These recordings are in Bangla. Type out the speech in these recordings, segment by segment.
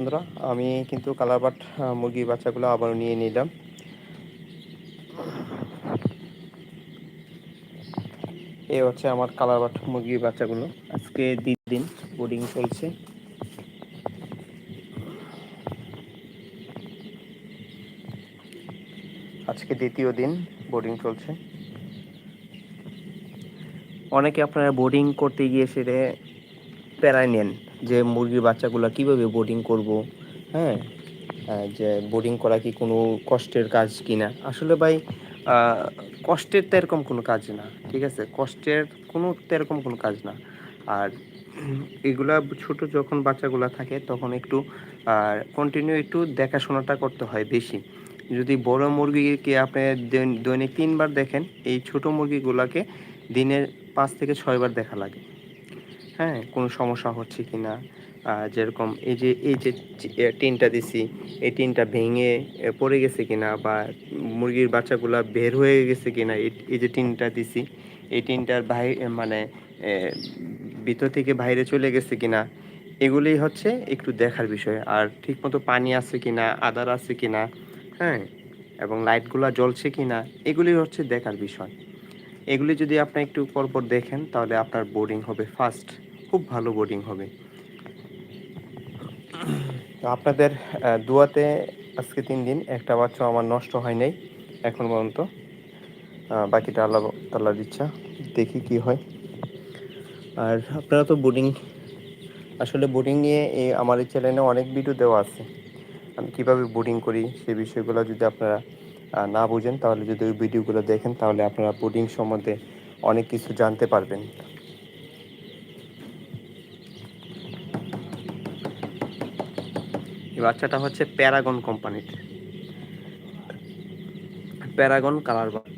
বন্ধুরা, আমি কিন্তু কালার বাট মুরগির বাচ্চাগুলো আবারও নিয়ে নিলাম। এ হচ্ছে আমার কালার বাট মুরগির বাচ্চাগুলো। আজকে দ্বিতীয় দিন বোর্ডিং চলছে। আজকে দ্বিতীয় দিন বোর্ডিং চলছে। অনেকে আপনারা বোর্ডিং করতে গিয়ে সেটা প্যারায় নেন। যে মুরগির বাচ্চাগুলো কীভাবে বোর্ডিং করব হ্যাঁ? যে বোর্ডিং করা কি কোনো কষ্টের কাজ কি না আসলে ভাই কষ্টের তো এরকম কোনো কাজ না, ঠিক আছে? কষ্টের কোনো তো এরকম কোনো কাজ না। আর এগুলা ছোট যখন বাচ্চাগুলা থাকে, তখন একটু, আর কন্টিনিউ একটু দেখাশোনাটা করতে হয় বেশি। যদি বড় মুরগিকে আপনি দৈন- দৈনিক তিনবার দেখেন, এই ছোট মুরগিগুলোকে দিনে পাঁচ থেকে ছয়বার দেখা লাগে। হ্যাঁ কোনো সমস্যা হচ্ছে কি না? যেরকম এই যে এই যে টিনটা দিছি, এই টিনটা ভেঙে পড়ে গেছে কিনা বা মুরগির বাচ্চাগুলা বের হয়ে গেছে কিনা এই এই যে টিনটা দিছি, এই টিনটার বাইরে মানে ভিতর থেকে বাইরে চলে গেছে কিনা এগুলোই হচ্ছে একটু দেখার বিষয়। আর ঠিকমতো পানি আছে কিনা আদার আছে কিনা হ্যাঁ এবং লাইটগুলো জ্বলছে কিনা এগুলি হচ্ছে দেখার বিষয়। এগুলি যদি আপনি একটু পরপর দেখেন, তাহলে আপনার বোর্ডিং হবে ফার্স্ট খুব ভালো বোর্ডিং হবে। তো আপনাদের দুয়াতে আজকে তিন দিন, একটা বাচ্চা আমার নষ্ট হয় নাই, এখন পর্যন্ত। বাকিটা আল্লাহ তাল্লাহ ইচ্ছা, দেখি কি হয়। আর আপনারা তো বোর্ডিং আসলে বোর্ডিং নিয়ে এই আমার এই চ্যানেলে অনেক ভিডিও দেওয়া আছে। আমি কীভাবে বোর্ডিং করি সেই বিষয়গুলো যদি আপনারা না বুঝেন, তাহলে যদি ওই ভিডিওগুলো দেখেন, তাহলে আপনারা বোর্ডিং সম্বন্ধে অনেক কিছু জানতে পারবেন। এই বাচ্চাটা হচ্ছে প্যারাগন কোম্পানির। Paragon colour but.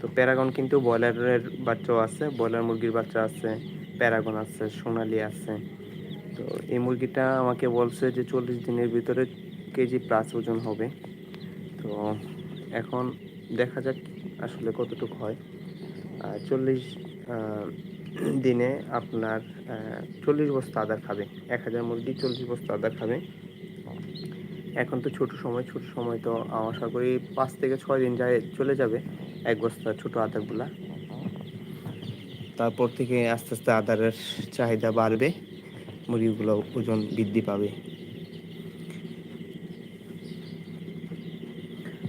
তো প্যারাগন কিন্তু ব্রয়লারের বাচ্চাও আছে, ব্রয়লার মুরগির বাচ্চা আছে, প্যারাগন আছে, সোনালি আছে। তো এই মুরগিটা আমাকে বলছে যে চল্লিশ দিনের ভিতরে কেজি প্লাস ওজন হবে। তো এখন দেখা যাক আসলে কতটুকু হয়। চল্লিশ দিনে আপনার চল্লিশ বস্তা আদার খাবে। এক হাজার মুরগি চল্লিশ বস্তা আদার খাবে। এখন তো ছোট সময় ছোট সময় তো আশা করি পাঁচ থেকে ছয় দিন যায়, চলে যাবে এক বস্তা ছোট আদারগুলা তারপর থেকে আস্তে আস্তে আদারের চাহিদা বাড়বে, মুরগিগুলো ওজন বৃদ্ধি পাবে।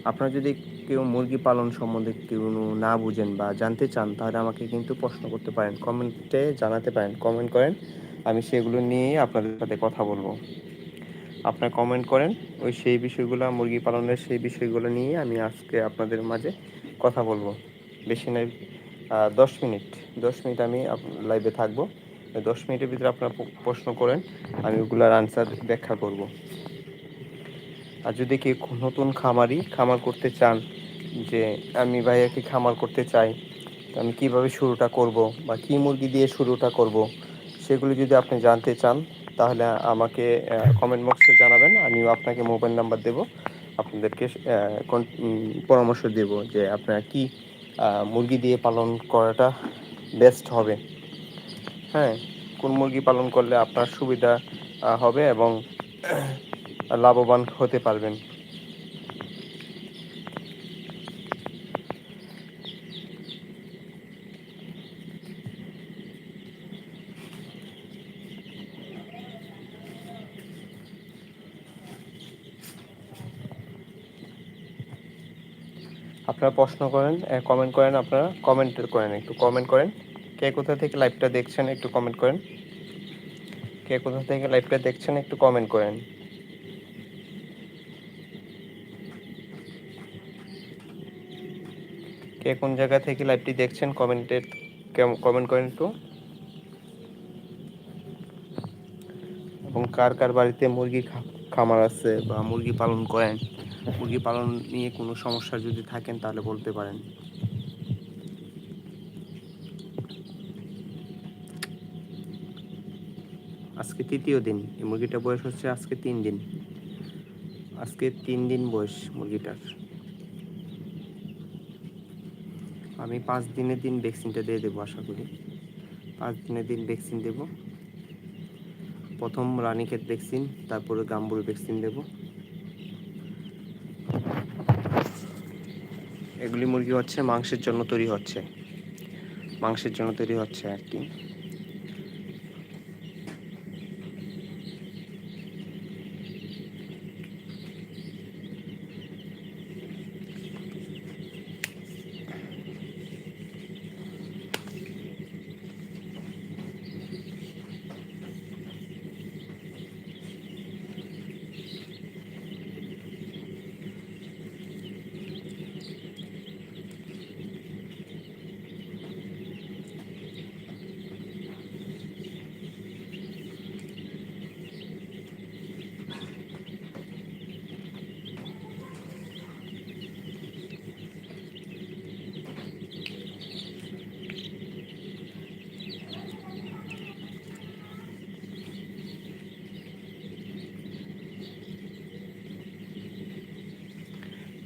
আপনার যদি কেউ মুরগি পালন সম্বন্ধে কেউ না বুঝেন বা জানতে চান, তাহলে আমাকে কিন্তু প্রশ্ন করতে পারেন, কমেন্টে জানাতে পারেন, কমেন্ট করেন, আমি সেগুলো নিয়ে আপনাদের সাথে কথা বলব। আপনারা কমেন্ট করেন, ওই সেই বিষয়গুলো, মুরগি পালনের সেই বিষয়গুলো নিয়ে আমি আজকে আপনাদের মাঝে কথা বলব। বেশি নাই দশ মিনিট দশ মিনিট আমি লাইভে থাকব। দশ মিনিটের ভিতরে আপনারা প্রশ্ন করেন, আমি ওগুলার আনসার ব্যাখ্যা করব। আর যদি কেউ নতুন খামারি, খামার করতে চান যে আমি ভাইয়া কি খামার করতে চাই, তো আমি কীভাবে শুরুটা করব বা কি মুরগি দিয়ে শুরুটা করব, সেগুলি যদি আপনি জানতে চান, তাহলে আমাকে কমেন্ট বক্সে জানাবেন, আমিও আপনাকে মোবাইল নাম্বার দেব, আপনাদেরকে পরামর্শ দেব যে আপনারা কি মুরগি দিয়ে পালন করাটা বেস্ট হবে। হ্যাঁ কোন মুরগি পালন করলে আপনার সুবিধা হবে এবং লাভবান হতে পারবেন। আপনারা প্রশ্ন করেন কমেন্ট করেন, আপনারা কমেন্ট করেন, একটু কমেন্ট করেন। কে কোথা থেকে লাইভটা দেখছেন একটু কমেন্ট করেন। কে কোথা থেকে লাইভটা দেখছেন একটু কমেন্ট করেন। কে কোন জায়গা থেকে লাইভটি দেখছেন কমেন্টে কমেন্ট করেন একটু। এবং কার কার বাড়িতে মুরগি খামার আছে বা মুরগি পালন করেন। মুরগি পালন নিয়ে কোনো সমস্যা যদি থাকেন, তাহলে বলতে পারেন। আজকে তৃতীয় দিন। এই মুরগিটার বয়স হচ্ছে আজকে তিন দিন। আজকে তিন দিন বয়স মুরগিটার। আমি পাঁচ দিনের দিন ভ্যাকসিনটা দিয়ে দেবো, আশা করি। পাঁচ দিনের দিন ভ্যাকসিন দেবো। প্রথম রানীক্ষেত ভ্যাকসিন, তারপরে গাম্বুর ভ্যাকসিন দেব। এগুলি মুরগি হচ্ছে মাংসের জন্য তৈরি হচ্ছে। মাংসের জন্য তৈরি হচ্ছে আর কি।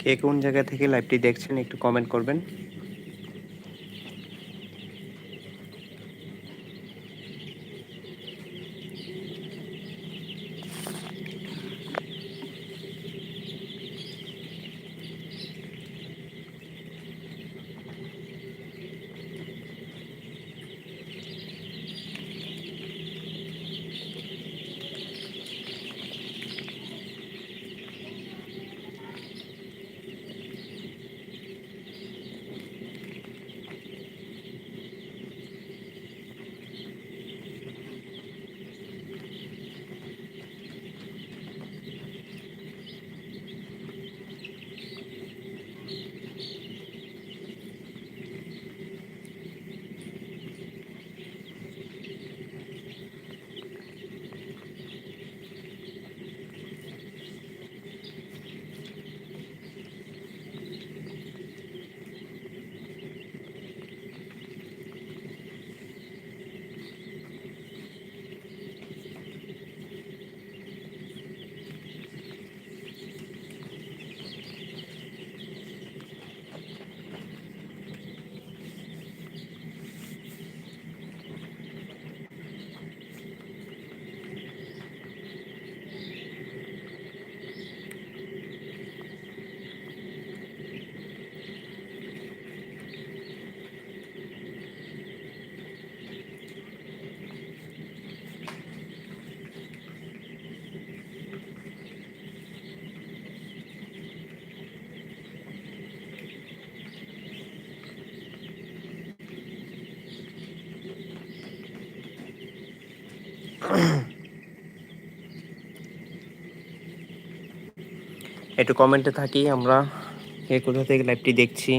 কে কোন জায়গা থেকে লাইভটি দেখছেন একটু কমেন্ট করবেন। একটু কমেন্টে থাকি আমরা। কে কোথা থেকে লাইভটি দেখছি?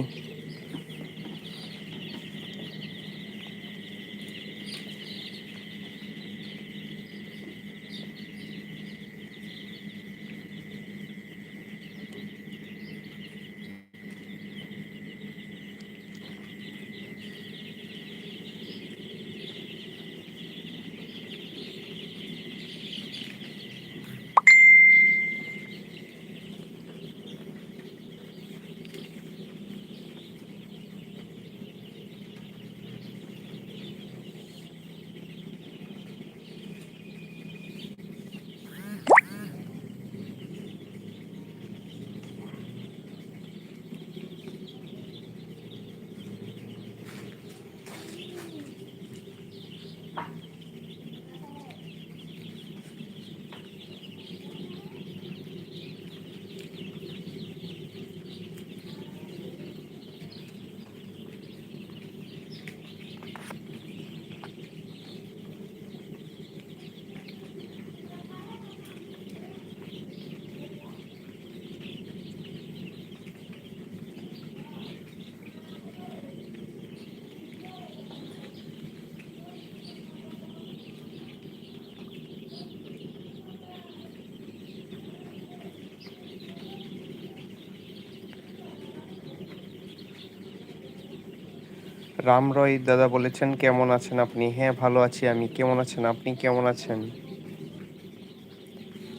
রাম রয় দাদা বলেছেন, কেমন আছেন আপনি? হ্যাঁ ভালো আছি আমি। কেমন আছেন? আপনি কেমন আছেন?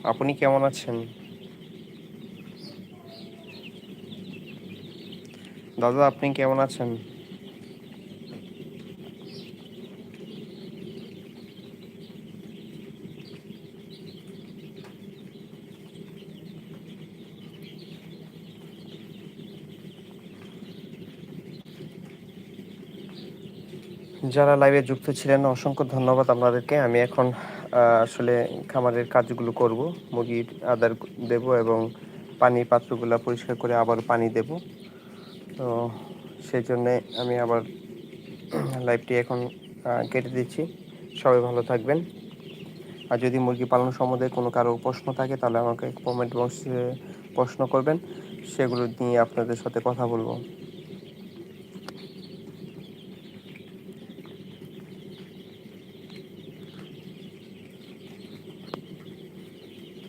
আপনি কেমন আছেন? দাদা, আপনি কেমন আছেন? যারা লাইভে যুক্ত ছিলেন, অসংখ্য ধন্যবাদ আপনাদেরকে। আমি এখন আসলে খামারের কাজগুলো করব। মুরগির আদার দেব এবং পানি পাত্রগুলো পরিষ্কার করে আবার পানি দেব। তো সেই জন্যে আমি আবার লাইভটি এখন কেটে দিচ্ছি। সবাই ভালো থাকবেন। আর যদি মুরগি পালন সম্বন্ধে কোনো কারও প্রশ্ন থাকে, তাহলে আমাকে কমেন্ট বক্সে প্রশ্ন করবেন। সেগুলো নিয়ে আপনাদের সাথে কথা বলব।